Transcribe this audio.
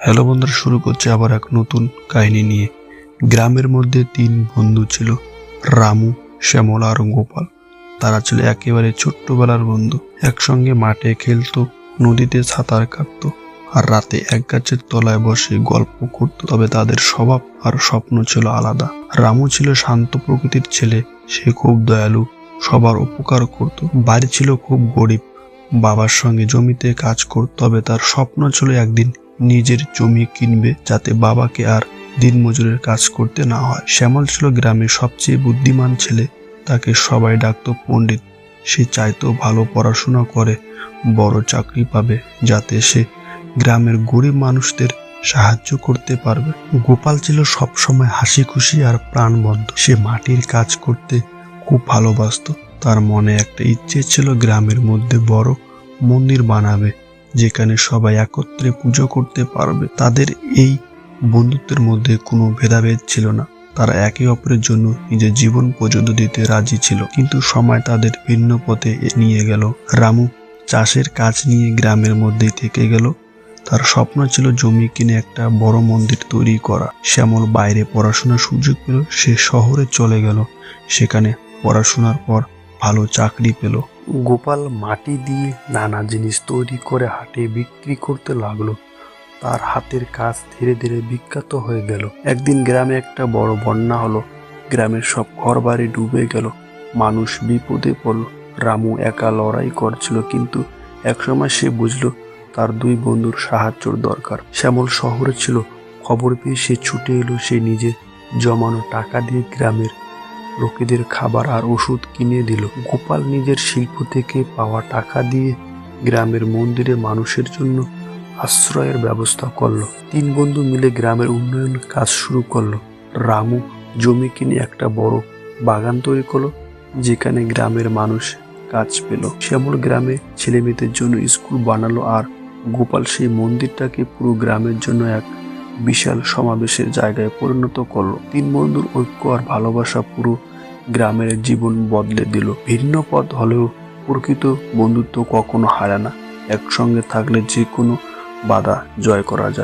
Hello বন্ধুরা, শুরু করছে আবার এক নতুন কাহিনী নিয়ে। গ্রামের মধ্যে তিন বন্ধু ছিল, রামু, শ্যামল আর গোপাল। তারা ছিল একেবারে ছোট্টবেলার বন্ধু। একসঙ্গে মাঠে খেলতো, নদীতে সাঁতার কাটতো, আর রাতে এক গাছের তলায় বসে গল্প করতো। তবে তাদের স্বভাব আর স্বপ্ন ছিল আলাদা। রামু ছিল শান্ত প্রকৃতির ছেলে, সে খুব দয়ালু, সবার উপকার করত। বাড়ি ছিল খুব গরিব, বাবার সঙ্গে জমিতে কাজ করত, তবে তার স্বপ্ন ছিল একদিন নিজের জমি কিনবে যাতে বাবাকে আর দিনমজুরের কাজ করতে না হয়। শ্যামল ছিল গ্রামের সবচেয়ে বুদ্ধিমান ছেলে। তাকে সবাই ডাকতো পণ্ডিত। সে চাইতো ভালো পড়াশোনা করে, বড় চাকরি পাবে, যাতে সে গ্রামের গরিব মানুষদের সাহায্য করতে পারবে। গোপাল ছিল সবসময় হাসি খুশি আর প্রাণবন্ত। সে মাটির কাজ করতে খুব ভালোবাসতো। তার মনে একটা ইচ্ছে ছিল গ্রামের মধ্যে বড় মন্দির বানাবে। যেখানে সবাই একত্রে পুজো করতে পারবে, তাদের এই বন্ধুত্বের মধ্যে কোনো ভেদাভেদ ছিল না। তারা একে অপরের জন্য নিজের জীবন পর্যন্ত দিতে রাজি ছিল, কিন্তু সময় তাদের ভিন্ন পথে নিয়ে গেল। রামু চাষের কাজ নিয়ে গ্রামের মধ্যেই থেকে গেল। তার স্বপ্ন ছিল জমি কিনে একটা বড় মন্দির তৈরি করা। শ্যামল বাইরে পড়াশোনার সুযোগ পেল, সে শহরে চলে গেল। সেখানে পড়াশোনার পর ভালো চাকরি পেল। গোপাল মাটি দিয়ে নানা জিনিস তৈরি করে হাটে বিক্রি করতে লাগল। তার হাতের কাজ ধীরে ধীরে বিখ্যাত হয়ে গেল। একদিন গ্রামে একটা বড় বন্যা হলো। গ্রামের সব ঘরবাড়ি ডুবে গেল। মানুষ বিপদে পড়ল। রামু একা লড়াই করছিল, কিন্তু একসময় সে বুঝলো তার দুই বন্ধুর সাহায্যর দরকার। শ্যামল শহরে ছিল। খবর পেয়ে সে ছুটে এলো। সে নিজে জমানো টাকা দিয়ে গ্রামের লোকেদের খাবার আর ওষুধ কিনে দিল। গোপাল নিজের শিল্প থেকে পাওয়া টাকা দিয়ে গ্রামের মন্দিরে মানুষের জন্য আশ্রয়ের ব্যবস্থা করল। তিন বন্ধু মিলে গ্রামের উন্নয়ন কাজ শুরু করল। রামু জমি কিনে একটা বড় বাগান তৈরি করল, যেখানে গ্রামের মানুষ কাজ পেল। শ্যামল গ্রামে ছেলে মেয়েদের জন্য স্কুল বানালো আর গোপাল সেই মন্দিরটাকে পুরো গ্রামের জন্য এক বিশাল সমাবেশের জায়গায় পরিণত করল। তিন বন্ধুর ঐক্য আর ভালোবাসা পুরো গ্রামের জীবন বদলে দিল। ভিন্ন পথ হলেও প্রকৃত বন্ধুত্ব কখনো হারে না। একসঙ্গে থাকলে যে কোনো বাধা জয় করা যায়।